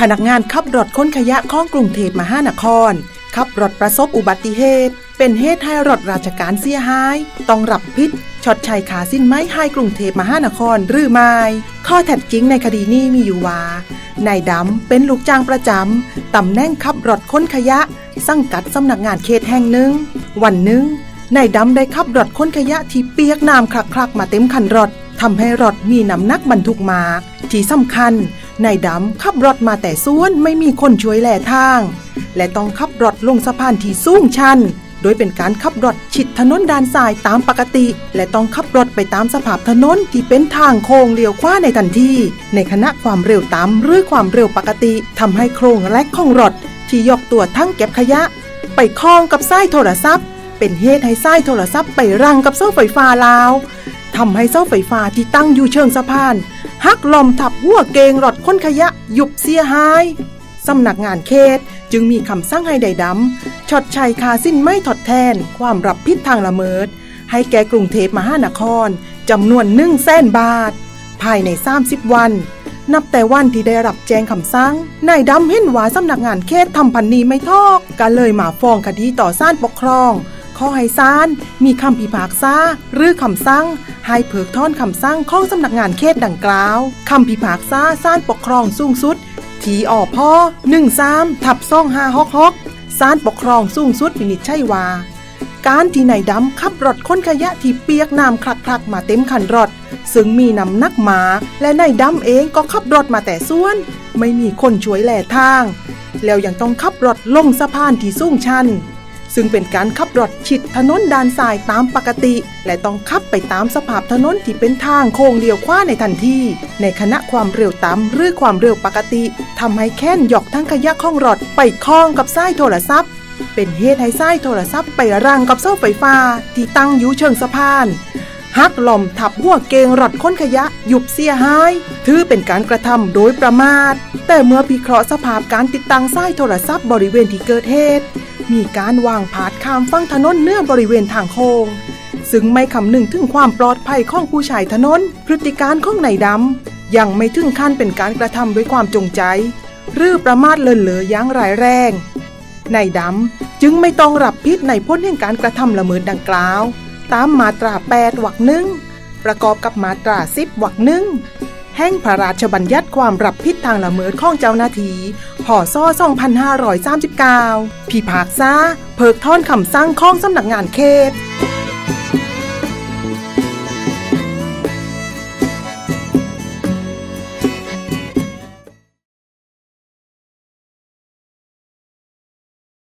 พนักงานขับรถค้นขยะข้องกรุงเทพมหานคร ขับรถประสบอุบัติเหตุ เป็นเหตุให้รถราชการเสียหาย ต้องรับพิษชดใช้ขาสิ้นไม้ให้กรุงเทพมหานครหรือไม่ ข้อเท็จจริงในคดีนี้มีอยู่ว่านายดำเป็นลูกจ้างประจำตำแหน่งขับรถค้นขยะ สังกัดสำนักงานเขตแห่งหนึ่ง วันหนึ่งนายดำได้ขับรถค้นขยะที่เปียกน้ำคลักๆ มาเต็มคันรถทำให้รถมีน้ำหนักบรรทุกมาก ที่สำคัญ นายดำขับรถมาแต่สวนไม่มีคนช่วยแหล่ทาง และต้องขับรถลงสะพานที่สูงชัน โดยเป็นการขับรถชิดถนนด้านซ้ายตามปกติ และต้องขับรถไปตามสภาพถนนที่เป็นทางโค้งเลี้ยวขวาในทันที ในขณะความเร็วต่ำหรือความเร็วปกติทำให้โครงแรกของรถที่ยกตัวทั้งเก็บขยะ ไปคล้องกับสายโทรศัพท์ เป็นเหตุให้สายโทรศัพท์ไปรังกับเสาไฟฟ้าลาวทำให้เสาไฟฟ้าที่ตั้งอยู่เชิงสะพาน หักลอมทับหัวเกงรถค้นขยะหยุบเสียหายสำนักงานเขตจึงมีคำสั่งให้ใดดำชดใช้คาสิ้นไม่ทดแทน ความรับผิดทางละเมิด ให้แก่กรุงเทพมหานครจำนวนหนึ่งแสนบาท ภายใน 30 วัน นับแต่วันที่ได้รับแจ้งคำสั่งนายดำเห็นว่าสำนักงานเขตทำพันนีไม่ทอกก็เลยมาฟ้องคดีต่อศาลปกครอง ขอให้ศาลมีคำพิพากษาหรือคำสั่งให้เพิกถอนคำสั่งของสำนักงานเขตดังกล่าวคำพิพากษาศาลปกครองสูงสุด ทีออพ่อ13ทับ2566ศาลปกครองสูงสุดวินิจฉัยว่าการที่นายดำขับรถค้นขยะที่เปียกน้ำคลักๆ มาเต็มคันรถ ซึ่งมีนำนักหมา และนายดำเองก็ขับรถมาแต่ส่วน ไม่มีคนช่วยแหล่ทาง แล้วยังต้องขับรถลงสะพานที่สูงชัน ซึ่งเป็นการขับรถชิดถนนด้านซ้ายตามปกติ และต้องขับไปตามสภาพถนนที่เป็นทางโค้งเลี้ยวขวาในทันที ในขณะความเร็วต่ำหรือความเร็วปกติทำให้แค้นหยอกทั้งขยะข้องรถไปคล้องกับสายโทรศัพท์ เป็นเหตุให้สายโทรศัพท์ไปรังกับเสาไฟฟ้าที่ตั้งอยู่เชิงสะพานหักหล่อมทับหัวเกงรถค้นขยะหยุบเสียหาย ถือเป็นการกระทำโดยประมาท แต่เมื่อพิเคราะห์สภาพการติดตั้งสายโทรศัพท์บริเวณที่เกิดเหตุ มีการวางผาดข้ามฟังถนนเนื้อบริเวณทางโค้งซึ่งไม่คำนึงถึงความปลอดภัยของผู้ใช้ถนน พฤติการของนายดำยังไม่ถึงขั้นเป็นการกระทำด้วยความจงใจ หรือประมาทเลินเลออยังร้ายแรงนายดำจึงไม่ต้องรับผิดในพ้นแห่งการกระทำละเมิดดังกล่าว ตามมาตรา 8 วรรคหนึ่งประกอบกับมาตรา 10 วรรคหนึ่ง แห่งพระราชบัญญัติความรับผิดทางละเมิดของเจ้าหน้าที่พศ2539 พิพากษาเพิกถอนคำสั่งของสำนักงานเขต